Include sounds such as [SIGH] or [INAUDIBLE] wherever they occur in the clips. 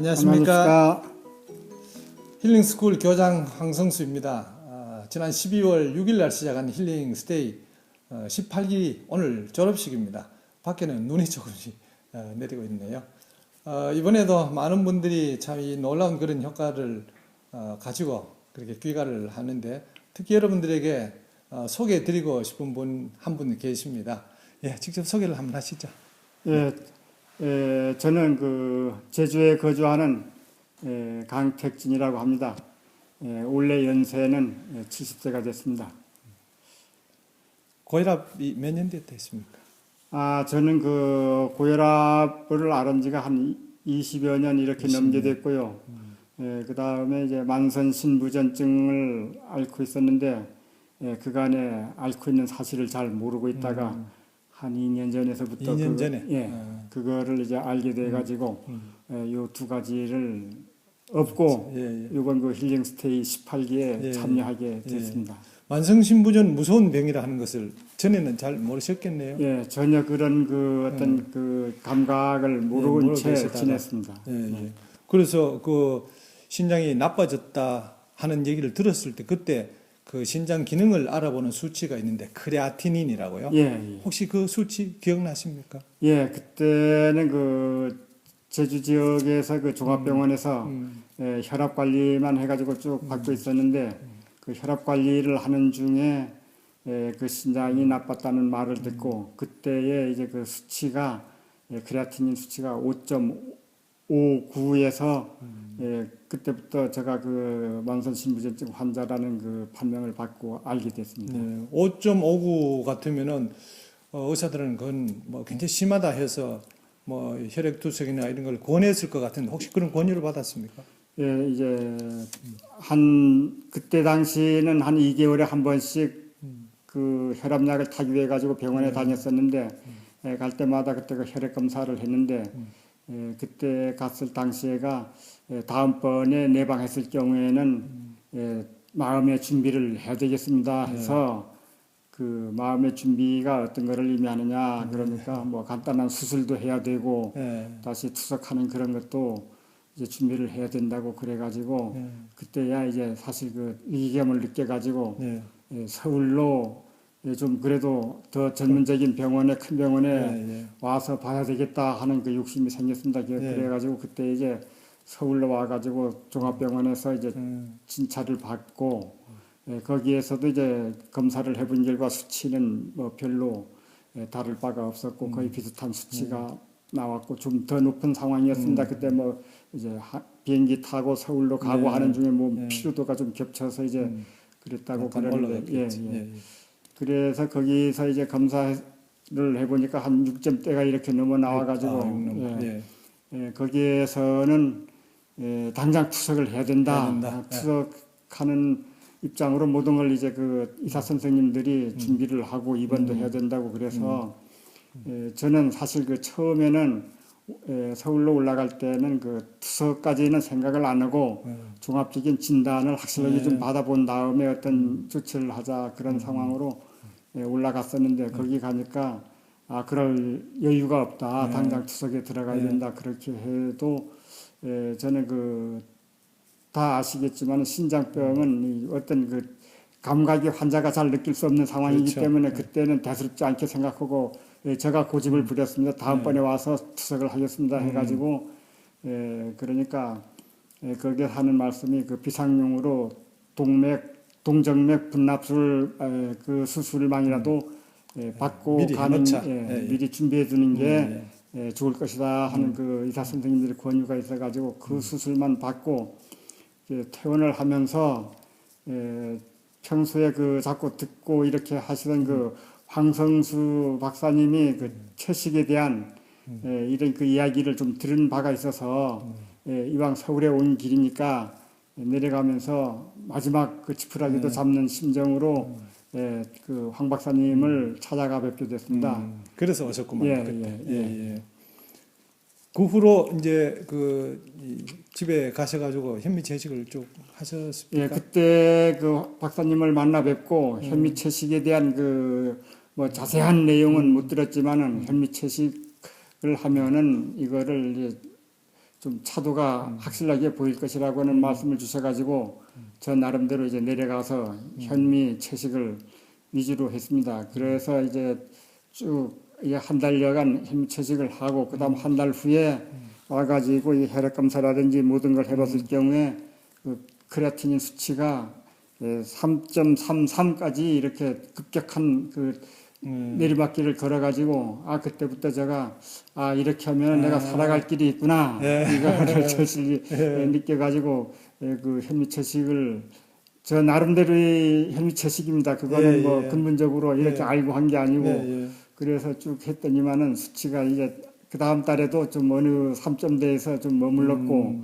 안녕하십니까. 힐링스쿨 교장 황성수입니다. 아, 지난 12월 6일 날 시작한 힐링 스테이 어, 18기 오늘 졸업식입니다. 밖에는 눈이 조금씩 어, 내리고 있네요. 어, 이번에도 많은 분들이 참 이 놀라운 그런 효과를 어, 가지고 그렇게 귀가를 하는데 특히 여러분들에게 어, 소개해 드리고 싶은 분 한분 계십니다. 예, 직접 소개를 한번 하시죠. 예, 예, 저는 그 제주에 거주하는 예, 강택진이라고 합니다. 예, 올해 연세는 예, 70세가 됐습니다. 고혈압이 몇 년 됐습니까? 아, 저는 그 고혈압을 앓은 지가 한 20여 년 이렇게 20년. 넘게 됐고요. 예, 그 다음에 이제 만선 신부전증을 앓고 있었는데, 예, 그간에 앓고 있는 사실을 잘 모르고 있다가 한 2년 전에서부터 2년 그, 전에? 예, 어. 그거를 이제 알게 돼 가지고 음. 요두 가지를 업고 예, 예. 이번 그 힐링 스테이 18기에 예, 참여하게 예. 됐습니다. 만성 신부전 무서운 병이라 하는 것을 전에는 잘 모르셨겠네요. 예, 전혀 그런 그 어떤 그 감각을 모르고 예, 채. 지냈습니다. 예, 예. 그래서 그 신장이 나빠졌다 하는 얘기를 들었을 때 그때 그 신장 기능을 알아보는 수치가 있는데 크레아티닌이라고요. 예, 예. 혹시 그 수치 기억나십니까? 예, 그때는 그 제주 지역에서 그 종합병원에서 음. 예, 혈압 관리만 해가지고 쭉 받고 있었는데 그 혈압 관리를 하는 중에 예, 그 신장이 나빴다는 말을 듣고 그때의 이제 그 수치가 예, 크레아티닌 수치가 5.59에서 예, 그때부터 제가 그 만선 신부전증 환자라는 그 판명을 받고 알게 됐습니다. 네, 5.59 같으면은 어, 의사들은 그건 뭐 굉장히 심하다 해서 뭐 혈액 투석이나 이런 걸 권했을 것 같은데 혹시 그런 권유를 받았습니까? 예, 이제 한 그때 당시는 한 2개월에 한 번씩 그 혈압약을 타기 위해 가지고 병원에 다녔었는데 예, 갈 때마다 그때 그 혈액 검사를 했는데 예, 그때 갔을 당시에가 예, 다음번에 내방했을 경우에는 예, 마음의 준비를 해야 되겠습니다 해서 그 마음의 준비가 어떤 거를 의미하느냐 그러니까 뭐 간단한 수술도 해야 되고 예. 다시 투석하는 그런 것도 이제 준비를 해야 된다고 그래가지고 예. 그때야 이제 사실 그 위기감을 느껴가지고 네. 예, 서울로 예, 좀 그래도 더 전문적인 병원에 큰 병원에 예, 예. 와서 봐야 되겠다 하는 그 욕심이 생겼습니다. 그- 네. 그래가지고 그때 이제 서울로 와가지고 종합병원에서 이제 음, 진찰을 받고 예, 거기에서도 이제 검사를 해본 결과 수치는 뭐 별로 예, 다를 바가 없었고 음. 거의 비슷한 수치가 나왔고 좀 더 높은 상황이었습니다. 그때 뭐 이제 하- 비행기 타고 서울로 가고 음. 네. 하는 중에 뭐 네. 피로도가 좀 겹쳐서 이제 음. 그랬다고 약간 그러는데 예. 예. 예, 예. 그래서 거기서 이제 검사를 해보니까 한 6점대가 이렇게 넘어 나와가지고 아, 음, 예. 예. 예, 거기에서는 예, 당장 투석을 해야 된다. 해야 된다. 아, 투석하는 입장으로 모든 걸 이제 그 의사 선생님들이 준비를 하고 입원도 해야 된다고 그래서 예, 저는 사실 그 처음에는 예, 서울로 올라갈 때는 그 투석까지는 생각을 안 하고 예. 종합적인 진단을 확실하게 네. 좀 받아본 다음에 어떤 조치를 하자 그런 상황으로 예, 올라갔었는데 거기 가니까 아 그럴 여유가 없다 네. 당장 투석에 들어가야 네. 된다 그렇게 해도 예, 저는 그 다 아시겠지만 신장병은 이 어떤 그 감각이 환자가 잘 느낄 수 없는 상황이기 그렇죠. 때문에 그때는 대수롭지 않게 생각하고 예, 제가 고집을 부렸습니다. 다음번에 와서 투석을 하겠습니다 해가지고 예, 그러니까 예, 거기에 하는 말씀이 그 비상용으로 동맥 동정맥 분납술 에, 그 수술만이라도 예, 받고 미리 가는. 예, 예, 예. 미리 준비해 두는 게 예, 예, 좋을 것이다 하는 그 의사 선생님들의 권유가 있어가지고 그 수술만 받고 이제 퇴원을 하면서 예, 평소에 그 자꾸 듣고 이렇게 하시던 그 황성수 박사님이 그 채식에 대한 예, 이런 그 이야기를 좀 들은 바가 있어서 예, 이왕 서울에 온 길이니까 내려가면서 마지막 그 지푸라기도 잡는 심정으로 예, 그 황 박사님을 찾아가 뵙게 됐습니다. 음, 그래서 오셨구만. 예, 그때. 예, 예, 예. 그 후로 이제 그 이, 집에 가셔가지고 현미 채식을 쭉 하셨습니까? 예, 그때 그 박사님을 만나 뵙고 현미 채식에 대한 그 뭐 자세한 내용은 못 들었지만은 현미 채식을 하면은 이거를 좀 차도가 확실하게 보일 것이라고는 말씀을 주셔가지고 저 나름대로 이제 내려가서 현미 채식을 위주로 했습니다. 그래서 이제 쭉한 달여간 현미 채식을 하고 그다음 한 달 후에 와가지고 이 혈액 검사라든지 모든 걸 해봤을 경우에 그 크레아티닌 수치가 3.33까지 이렇게 급격한 그 음. 내리막길을 걸어가지고 아 그때부터 제가 아 이렇게 하면 내가 살아갈 길이 있구나 예. 이거를 절실히 느껴가지고 예, 그 현미채식을 저 나름대로의 현미채식입니다. 그거는 예, 뭐 예. 근본적으로 이렇게 예. 알고 한 게 아니고 예, 예. 그래서 쭉 했더니만은 수치가 이제 그 다음 달에도 좀 어느 3점대에서 좀 머물렀고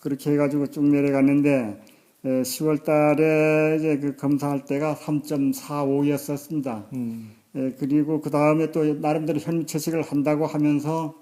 그렇게 해가지고 쭉 내려갔는데 10월 달에 이제 그 검사할 때가 3.45였었습니다. 음. 예, 그리고 그 다음에 또 나름대로 현미 채식을 한다고 하면서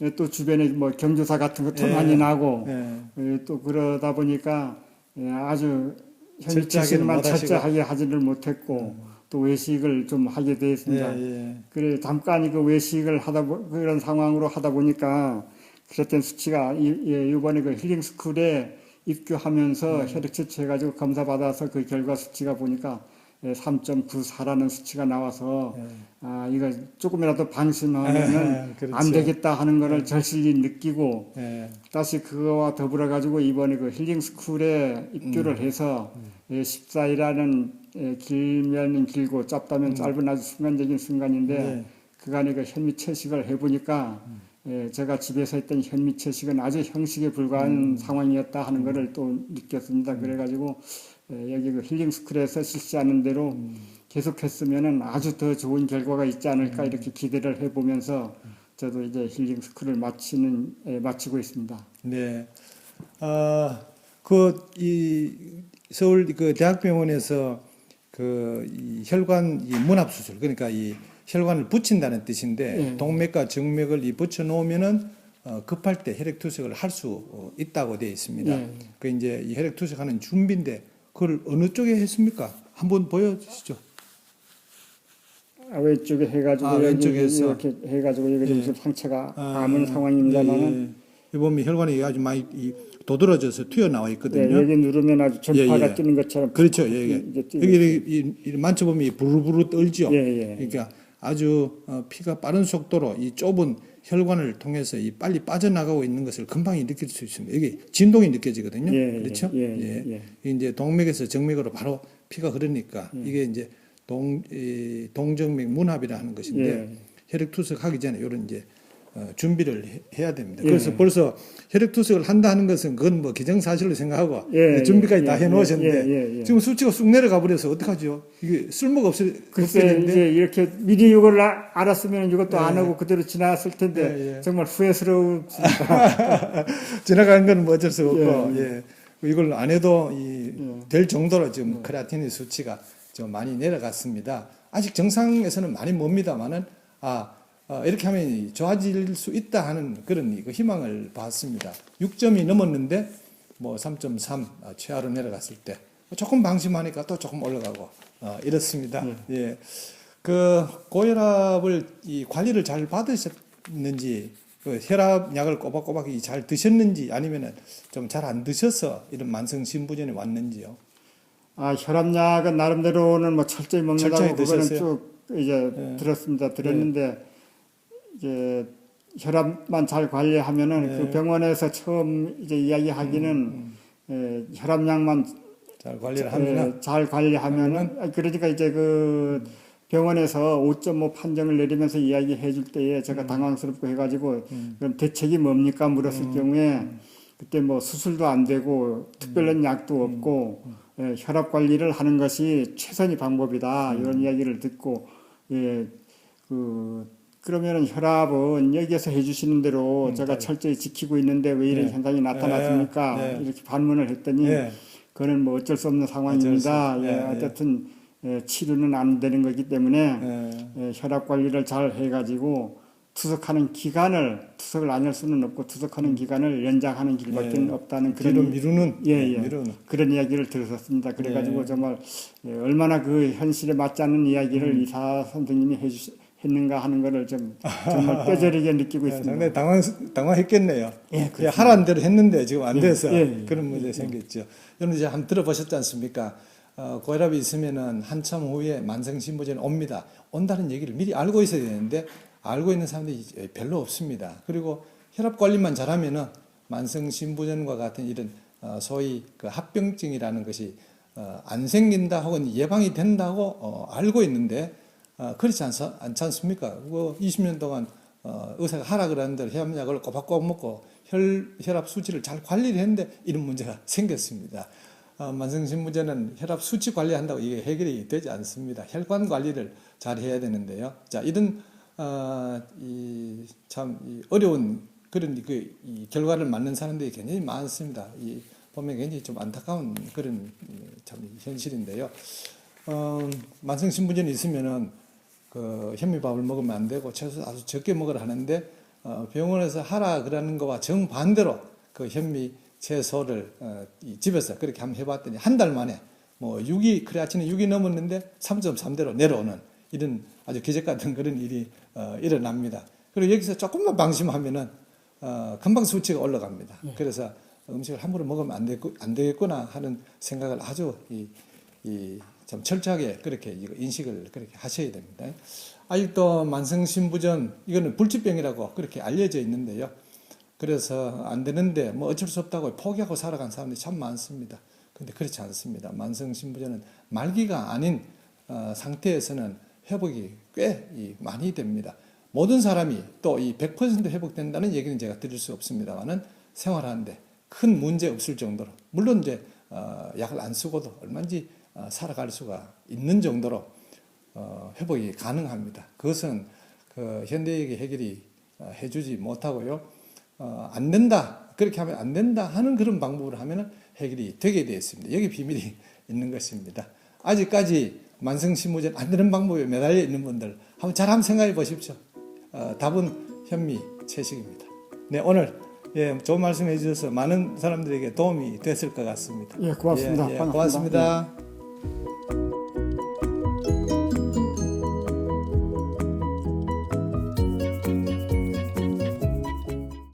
예, 또 주변에 뭐 경조사 같은 것도 예. 많이 나고 예. 예, 또 그러다 보니까 예, 아주 현미 채식만 못 하시고. 철저하게 하지를 못했고 또 외식을 좀 하게 예, 되었습니다. 예. 그래 잠깐 그 외식을 하다 보, 그런 상황으로 하다 보니까 그랬던 수치가 이, 예, 이번에 그 힐링 스쿨에 입교하면서 혈액 채취해가지고 검사 받아서 그 결과 수치가 보니까 예, 3.94라는 수치가 나와서 예. 아 이거 조금이라도 방심하면은 그렇죠. 안 되겠다 하는 거를 절실히 느끼고 예. 다시 그거와 더불어 가지고 이번에 그 힐링 스쿨에 입교를 해서 예, 14일이라는 예, 길면 길고 짧다면 짧은 아주 순간적인 순간인데 네. 그간에 그 현미 채식을 해보니까 예, 제가 집에서 했던 현미 채식은 아주 형식에 불과한 상황이었다 하는 것을 또 느꼈습니다. 그래가지고 예, 여기 그 힐링 스쿨에서 실시하는 대로 계속했으면은 아주 더 좋은 결과가 있지 않을까 이렇게 기대를 해보면서 저도 이제 힐링 스쿨을 마치는 예, 마치고 있습니다. 네. 아, 그, 이, 서울 그 대학병원에서 그, 이 혈관 이 문합 수술, 그러니까 이 혈관을 붙인다는 뜻인데, 예. 동맥과 정맥을 이 붙여 놓으면은 어, 급할 때 혈액 투석을 할 수 있다고 되어 있습니다. 예. 그 이제 이 혈액 투석하는 준비인데, 그걸 어느 쪽에 했습니까? 한번 보여주시죠. 아, 왼쪽에 해가지고 아, 여기. 이렇게 해가지고 여기 예. 상처가 아, 아문 상황입니다만은 예, 예. 이 보면 혈관이 아주 많이 이 도드라져서 튀어나와 예, 있거든요. 여기 누르면 아주 전파가 예, 예. 뛰는 것처럼 그렇죠. 예, 예. 여기 이- 이 만져보면 이 부르부르 떨죠. 예, 예. 그러니까 아주 어, 피가 빠른 속도로 이 좁은 혈관을 통해서 이 빨리 빠져나가고 있는 것을 금방 느낄 수 있습니다. 이게 진동이 느껴지거든요. 예, 그렇죠? 예, 예, 예. 이제 동맥에서 정맥으로 바로 피가 흐르니까 이게 이제 동 이, 동정맥 문합이라 하는 것인데 예. 혈액 투석하기 전에 이런 이제 어, 준비를 해, 해야 됩니다. 예. 그래서 벌써 혈액 투석을 한다 하는 것은 그건 뭐 기정사실로 생각하고 예, 준비까지 예, 다 예, 해놓으셨는데 예, 예, 예. 지금 수치가 쑥 내려가 버려서 어떡하죠? 이게 쓸모가 없을 글쎄 이제 이렇게 미리 이걸 아- 알았으면 이것도 안 예. 하고 그대로 지나갔을 텐데 예, 예. 정말 후회스러운 [LAUGHS] 지나가는 건뭐 어쩔 수 없고 예, 예. 이걸 안 해도 이, 될 정도로 지금 크레아틴의 수치가 좀 많이 내려갔습니다. 아직 정상에서는 많이 멉니다만은 아 어, 이렇게 하면 좋아질 수 있다 하는 그런 그 희망을 봤습니다. 6점이 넘었는데 뭐 3.3 아, 최하로 내려갔을 때 조금 방심하니까 또 조금 올라가고 어, 이렇습니다. 예. 그 고혈압을 이 관리를 잘 받으셨는지 그 혈압 약을 꼬박꼬박 이잘 드셨는지 아니면은 좀 잘 안 드셔서 이런 만성 신부전이 왔는지요. 아 혈압약은 나름대로는 뭐 철저히 먹는다고 철저히 그거는? 쭉 이제 예. 들었습니다. 들었는데 이제 혈압만 잘 관리하면은 예. 그 병원에서 처음 이제 이야기하기는 예, 혈압약만 잘 관리를 하면 예, 잘 관리하면은 아, 그러니까 이제 그 병원에서 5.5 판정을 내리면서 이야기해 줄 때에 제가 당황스럽고 해가지고 그럼 대책이 뭡니까 물었을 경우에 그때 뭐 수술도 안 되고 특별한 약도 없고 예, 혈압 관리를 하는 것이 최선의 방법이다. 이런 이야기를 듣고 예, 그 그러면은 혈압은 여기에서 해주시는 대로 제가 철저히 지키고 있는데 왜 이런 네. 현상이 나타났습니까? 네. 네. 이렇게 반문을 했더니 예. 그거는 뭐 어쩔 수 없는 상황입니다. 어쩔 수- 예, 예, 예. 어쨌든 예, 치료는 안 되는 거기 때문에 예. 예, 혈압 관리를 잘 해가지고 투석하는 기간을 투석을 안 할 수는 없고 투석하는 기간을 연장하는 길밖에 예. 없다는 그런 미루는 예, 예. 미루는 그런 이야기를 들었었습니다. 그래가지고 예. 정말 예, 얼마나 그 현실에 맞지 않는 이야기를 음. 의사 선생님이 해주시 했는가 하는 거를 좀 정말 [LAUGHS] 뼈저리게 느끼고 네, 있습니다. 상당히 당황, 당황했겠네요. 예, 예. 하라는 대로 했는데 지금 안 예, 돼서 예, 예. 그런 문제 생겼죠. 여러분 이제 한번 들어보셨지 않습니까? 어, 고혈압이 있으면은 한참 후에 만성신부전이 옵니다. 온다는 얘기를 미리 알고 있어야 되는데 알고 있는 사람들이 별로 없습니다. 그리고 혈압 관리만 잘하면은 만성신부전과 같은 이런 어, 소위 그 합병증이라는 것이 어, 안 생긴다 혹은 예방이 된다고 어, 알고 있는데 어, 그렇지 않, 않지 않습니까? 그거 20년 동안 어, 의사가 하라 그러는 대로 혈압약을 꼬박꼬박 먹고 혈, 혈압 수치를 잘 관리를 했는데 이런 문제가 [LAUGHS] 생겼습니다. 어, 만성신부전은 혈압 수치 관리한다고 이게 해결이 되지 않습니다. 혈관 관리를 잘 해야 되는데요. 자, 이런 어, 이 참 이 어려운 그런 그, 이 결과를 맞는 사람들이 굉장히 많습니다. 이 보면 굉장히 좀 안타까운 그런 이, 참 현실인데요. 어, 만성신부전이 있으면은 그 현미밥을 먹으면 안 되고 채소 아주 적게 먹으라 하는데 어, 병원에서 하라 그러는 거와 정반대로 그 현미 채소를 어, 이 집에서 그렇게 한번 해봤더니 한 달 만에 뭐 6이 크레아틴이 6이 넘었는데 3.3대로 내려오는 이런 아주 기적 같은 그런 일이 어, 일어납니다. 그리고 여기서 조금만 방심하면은 어, 금방 수치가 올라갑니다. 그래서 음식을 함부로 먹으면 안, 되겠, 안 되겠구나 하는 생각을 아주 이, 이, 참 철저하게 그렇게 인식을 그렇게 하셔야 됩니다. 아직도 만성신부전, 이거는 불치병이라고 그렇게 알려져 있는데요. 그래서 안 되는데 뭐 어쩔 수 없다고 포기하고 살아간 사람들이 참 많습니다. 근데 그렇지 않습니다. 만성신부전은 말기가 아닌 어, 상태에서는 회복이 꽤 이, 많이 됩니다. 모든 사람이 또 이 100% 회복된다는 얘기는 제가 드릴 수 없습니다만은 생활하는데 큰 문제 없을 정도로 물론 이제 어, 약을 안 쓰고도 얼마든지 어, 살아갈 수가 있는 정도로 어, 회복이 가능합니다. 그것은 그 현대에게 해결이 어, 해주지 못하고요. 어, 안 된다 그렇게 하면 안 된다 하는 그런 방법으로 하면 해결이 되게 되어 있습니다. 여기 비밀이 [LAUGHS] 있는 것입니다. 아직까지 만성신부전 안 되는 방법에 매달려 있는 분들 한번 잘 한번 생각해 보십시오. 어, 답은 현미 채식입니다. 네 오늘 예, 좋은 말씀 해주셔서 많은 사람들에게 도움이 됐을 것 같습니다. 예, 고맙습니다. 예, 예. 고맙습니다.